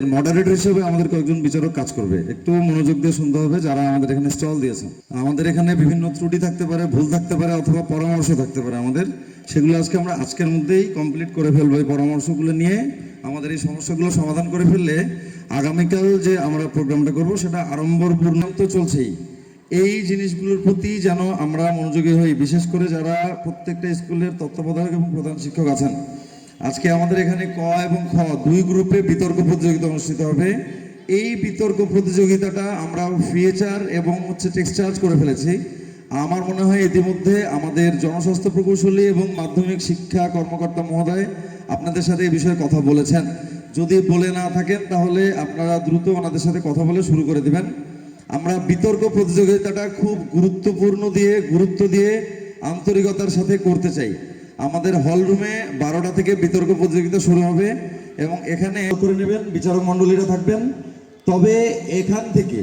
Moderator হিসেবে আমাদের কয়েকজন বিচারক কাজ করবে। একটু মনোযোগ দিয়ে শুনতে হবে যারা আমাদের এখানে স্টল দিয়েছেন। আমাদের এখানে বিভিন্ন ত্রুটি থাকতে পারে, ভুল থাকতে পারে অথবা পরামর্শ থাকতে পারে আমাদের। সেগুলো আজকে আমরা আজকের মধ্যেই কমপ্লিট করে ফেলব এই পরামর্শগুলো নিয়ে। আমাদের এই সমস্যাগুলো সমাধান করে ফেললে আগামীকাল যে আমরা প্রোগ্রামটা করব সেটা আড়ম্বরপূর্ণ তো চলছেই। এই জিনিসগুলোর প্রতি যেন আমরা মনোযোগী হই, বিশেষ করে যারা প্রত্যেকটা স্কুলের তত্ত্বাবধায়ক এবং প্রধান শিক্ষক আছেন। আজকে আমাদের এখানে ক এবং খ দুই গ্রুপে বিতর্ক প্রতিযোগিতা অনুষ্ঠিত হবে। এই বিতর্ক প্রতিযোগিতাটা আমরা ফিএচার এবং হচ্ছে টেক্সট চার্জ করে ফেলেছি। আমার মনে হয় ইতিমধ্যে আমাদের জনস্বাস্থ্য প্রকৌশলী এবং মাধ্যমিক শিক্ষা কর্মকর্তা মহোদয় আপনাদের সাথে এই বিষয়ে কথা বলেছেন। যদি বলে না থাকেন, তাহলে আপনারা দ্রুত ওনাদের সাথে কথা বলে শুরু করে দিবেন। আমরা বিতর্ক প্রতিযোগিতাটা খুব গুরুত্বপূর্ণ দিয়ে, গুরুত্ব দিয়ে আন্তরিকতার সাথে করতে চাই। আমাদের হল রুমে বারোটা থেকে বিতর্ক প্রতিযোগিতা শুরু হবে এবং এখানে করে নেবেন, বিচারক মণ্ডলীরা থাকবেন। তবে এখান থেকে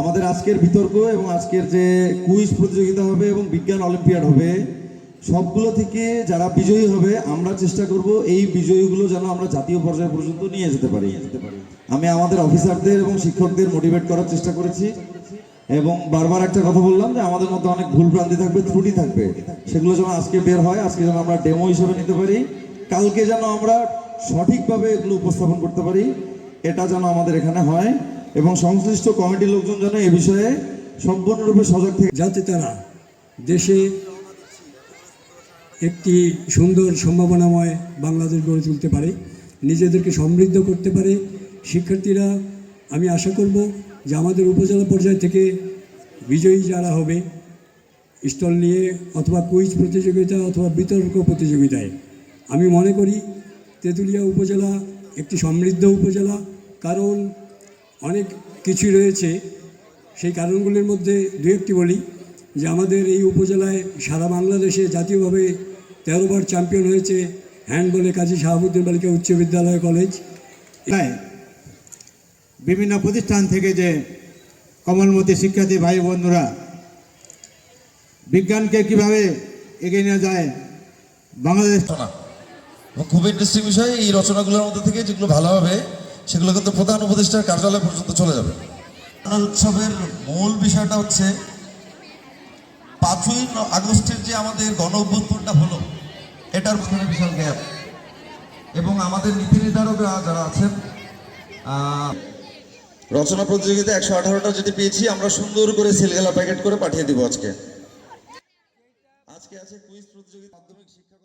আমাদের আজকের বিতর্ক এবং আজকের যে কুইজ প্রতিযোগিতা হবে এবং বিজ্ঞান অলিম্পিয়াড হবে, সবগুলো থেকে যারা বিজয়ী হবে, আমরা চেষ্টা করব এই বিজয়ীগুলো যেন আমরা জাতীয় পর্যায় পর্যন্ত নিয়ে যেতে পারি। যেতে পারি আমি আমাদের অফিসারদের এবং শিক্ষকদের মোটিভেট করার চেষ্টা করেছি। এবং বারবার একটা কথা বললাম যে আমাদের মধ্যে অনেক ভুল ভ্রান্তি থাকবে, ত্রুটি থাকবে। সেগুলো যেন আজকে বের হয়, আজকে যেন আমরা ডেমো হিসেবে নিতে পারি। কালকে যেন আমরা সঠিকভাবে এগুলো উপস্থাপন করতে পারি, এটা যেন আমাদের এখানে হয় এবং সংশ্লিষ্ট কমিটির লোকজন যেন এ বিষয়ে সম্পূর্ণরূপে সজাগ থেকে যাতে তারা দেশে একটি সুন্দর সম্ভাবনাময় বাংলাদেশ গড়ে তুলতে পারে, নিজেদেরকে সমৃদ্ধ করতে পারে। শিক্ষার্থীরা, আমি আশা করব যে আমাদের উপজেলা পর্যায় থেকে বিজয়ী যারা হবে, স্টল নিয়ে অথবা কুইজ প্রতিযোগিতা অথবা বিতর্ক প্রতিযোগিতায়, আমি মনে করি তেঁতুলিয়া উপজেলা একটি সমৃদ্ধ উপজেলা। কারণ অনেক কিছু রয়েছে, সেই কারণগুলির মধ্যে দু একটি বলি। যে আমাদের এই উপজেলায় সারা বাংলাদেশে জাতীয়ভাবে তেরোবার চ্যাম্পিয়ন হয়েছে হ্যান্ডবলে কাজী শাহাবুদ্দিন বালিকা উচ্চ বিদ্যালয় কলেজ। জেলায় বিভিন্ন প্রতিষ্ঠান থেকে যে কমলমতি শিক্ষার্থী ভাই বন্ধুরা বিজ্ঞানকে কীভাবে এগিয়ে নেওয়া যায় বাংলাদেশ খুব ইন্টারেস্টিং বিষয় এই রচনাগুলোর মধ্যে থেকে যেগুলো ভালো হবে সেগুলো কিন্তু প্রধান উপদেষ্টার কার্যালয় পর্যন্ত চলে যাবে। উৎসবের মূল বিষয়টা হচ্ছে পাঁচই আগস্টের যে আমাদের গণ অভ্যুত্থানটা হলো এটার পিছনে বিশাল গ্যাপ। এবং আমাদের নীতি নির্ধারকরা যারা আছেন রচনা প্রতিযোগিতা একশো আঠারোটা যদি পেয়েছি, আমরা সুন্দর করে সিলগালা প্যাকেট করে পাঠিয়ে দিব আজকে। আজকে আছে কুইজ প্রতিযোগিতা মাধ্যমিক শিক্ষা